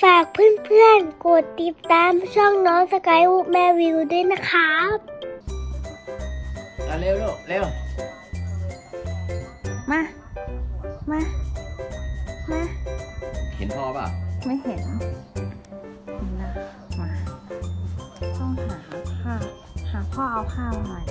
ฝากเพื่อนๆ กดติดตามช่องน้องสกายวูแม่วิวด้วยนะครับเอาเร็วลูกเร็ว มา มา มา เห็นพ่อเปล่ะ ไม่เห็นนะมา ต้องหาข้าวหาพ่อเอาข้าวมาหน่อย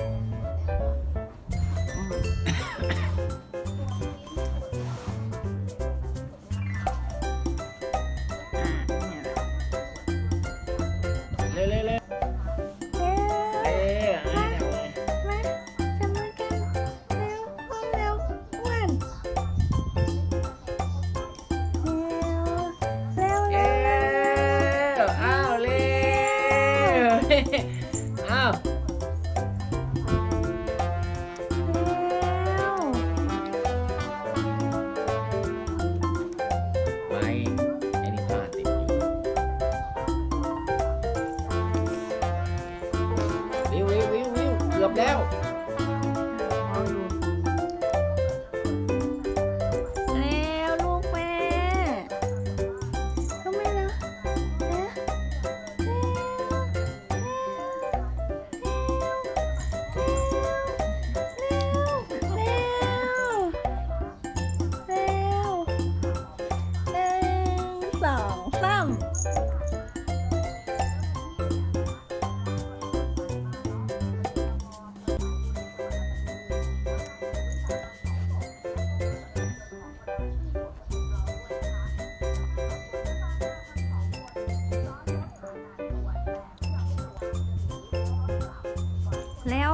อ้าว แล้ว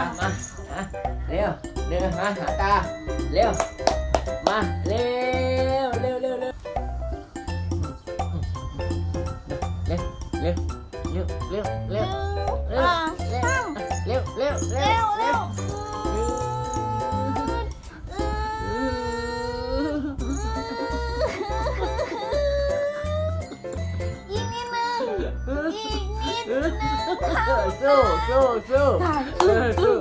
มามาเร็วเร็วมาหาตา เร็ว มา เร็ว สู้สู้สู้สู้สู้สู้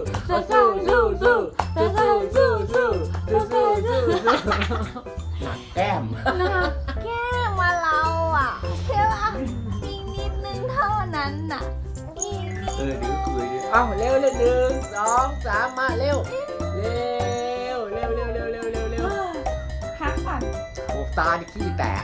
สู้สู้สู้สู้สู้สู้สู้สู้สู้หนักแก้มนะแก้มาเราอะใช่ปะอีกนิดนึงเท่านั้นน่ะอีกนิดเออเดี๋ยวคุยดิเอ้าเร็วเร็วหนึ่งสองสามมาเร็วเร็วเร็วเร็วเร็วเร็วเร็วเร็วพักก่อนโอ้ตาดิขี้แตก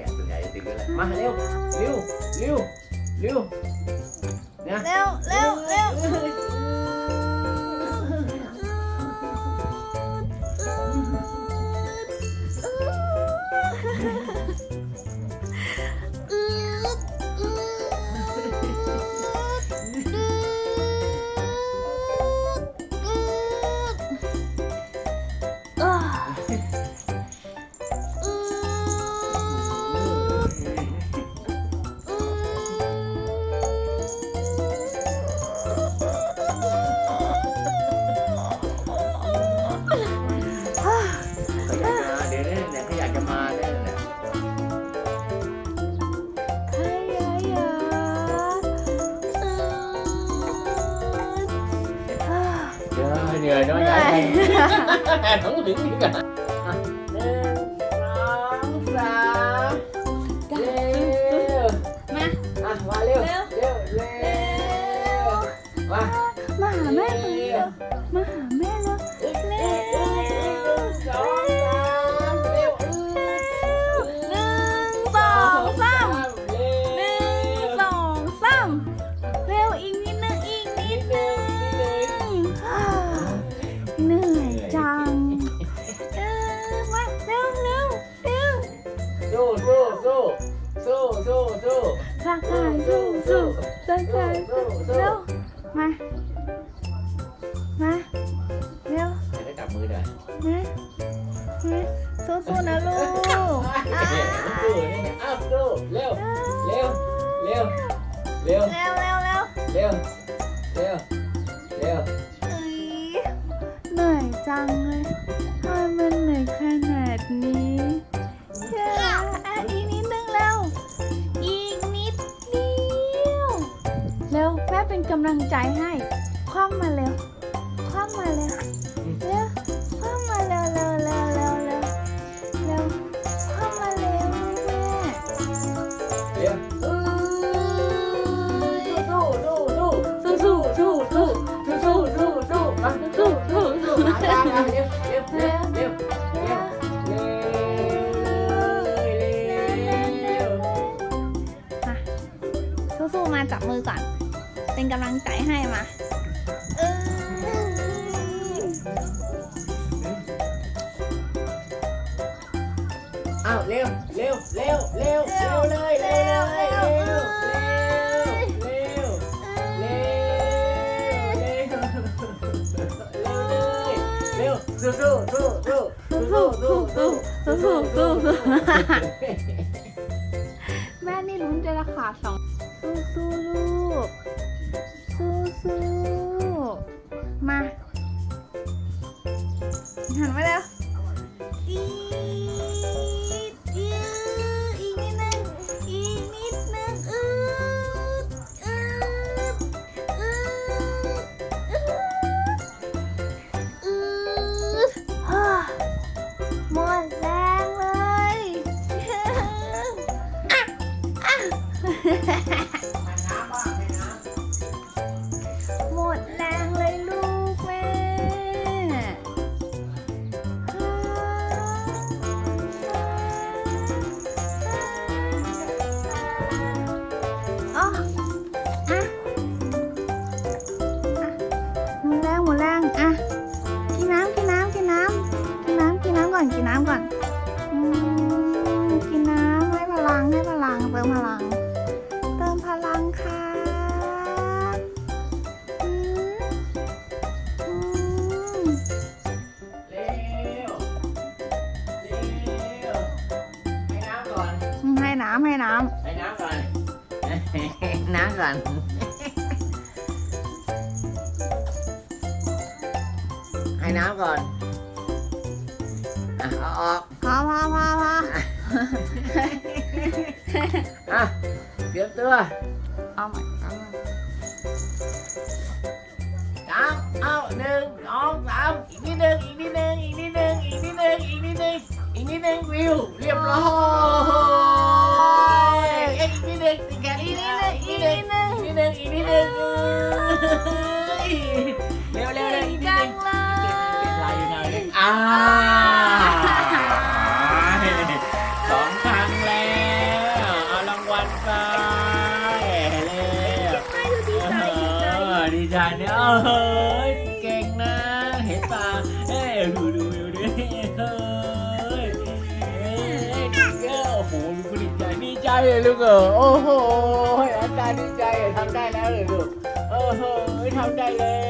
อะส่วนใหญ่จะติดหัวไหล่มาเร็วเร็วเร็วเร็วเนี่ย เร็วเร็วเร็ว 哈哈哈哈哈哈哈哈哈ำลังใจให้คว้ามาเร็วคว้ามาเร็ว แม่นี่ลุ้นจะราคาสองสู้สู้ลูก สู้สู้มาหันไปแล้ว น้ำไอ้น้ำก่อนน้ำก่อนให้น้ำก่อนเอาออกพอพอพอพออะเตรียมตัวเอาใหม่เอาหสามเอาหนึ่งสองสามอีกนิดหนึ่งอีกนิดหนึ่งอีกนิดหนึ่งอีกนิดหนึ่งอีกนิดหนึ่งอีกนิดหนึ่งวิวเรียบร้อย เฮ้ยเก่งนะเห็นตาเอ้ยดูดูดูดูเฮ้ยเอ้ยเอ้ยโอ้โหลูกดีใจดีใจเลยลูกเออโอ้โหอาจารย์ดีใจทำได้แล้วเลยลูกเออเฮ้ยทำได้เลย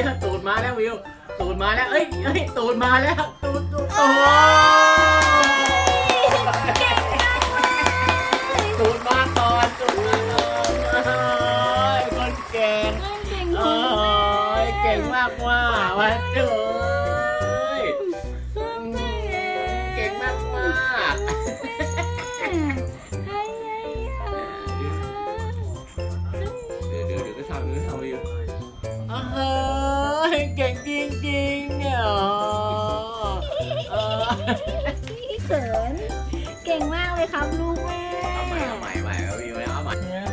ยตูดมาแล้ววิว ตูดมาแล้ว เอ้ยเอ้ยตูดมาแล้ว ตูดตูดโอ้โตูดมาก่อนตูดมาก่เอ้ยเก่งเอ้ยเก่งมากว่าวันเถอ เก่งจริงๆเนี่ยอ๋อพี่เขิน เก่งมากเลยครับลูกแม่ เอาใหม่เอาใหม่เอาใหม่เอาใหม่เอาใหม่ เนี่ย